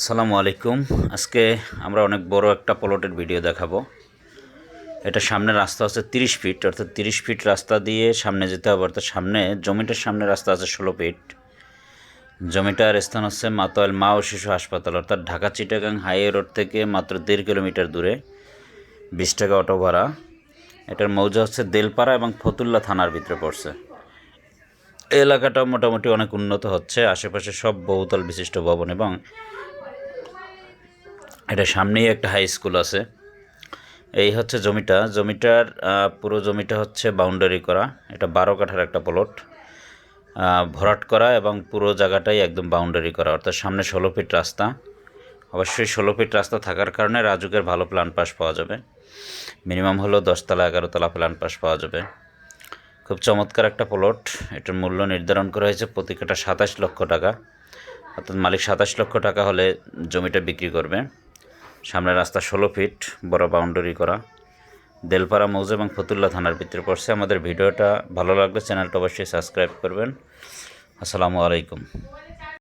আসসালামু আলাইকুম। আজকে আমরা অনেক বড় একটা প্লটের ভিডিও দেখাবো। এটা সামনে রাস্তা আছে তিরিশ ফিট অর্থাৎ তিরিশ ফিট রাস্তা দিয়ে সামনে যেতে হবে, অর্থাৎ সামনে, জমিটার সামনে রাস্তা আছে ষোলো ফিট জমিটার স্থান হচ্ছে মাতোয়াল মা ও শিশু হাসপাতাল, অর্থাৎ ঢাকা চিটাগাং হাইওয়ে রোড থেকে মাত্র দেড় কিলোমিটার দূরে, বিশ টাকা অটো ভাড়া। এটার মৌজা হচ্ছে দেলপাড়া এবং ফতুল্লা থানার ভিতরে পড়ছে। এলাকাটা মোটামুটি অনেক উন্নত হচ্ছে, আশেপাশে সব বহুতল বিশিষ্ট ভবন এবং এটা সামনেই একটা হাই স্কুল আছে। এই হচ্ছে জমিটা। জমিটার পুরো জমিটা হচ্ছে বাউন্ডারি করা। এটা বারো কাঠার একটা প্লট ভরাট করা এবং পুরো জায়গাটাই একদম বাউন্ডারি করা। অর্থাৎ সামনে ষোলো ফিট রাস্তা। অবশ্যই ষোলো ফিট রাস্তা থাকার কারণে রাজুকের ভালো প্ল্যান পাস পাওয়া যাবে। মিনিমাম হলো দশতলা এগারোতলা প্ল্যান পাস পাওয়া যাবে। খুব চমৎকার একটা প্লট এটার মূল্য নির্ধারণ করা হয়েছে প্রতি কাটা সাতাশ লক্ষ টাকা। অর্থাৎ মালিক সাতাশ লক্ষ টাকা হলে জমিটা বিক্রি করবে। সামনে রাস্তা ষোলো ফিট, বড় বাউন্ডারি করা। দেলপাড়া মৌজ এবং ফতুল্লা থানার ভিতরে পড়ছে। আমাদের ভিডিওটা ভালো লাগলে চ্যানেলটা অবশ্যই সাবস্ক্রাইব করবেন। আসসালামু আলাইকুম।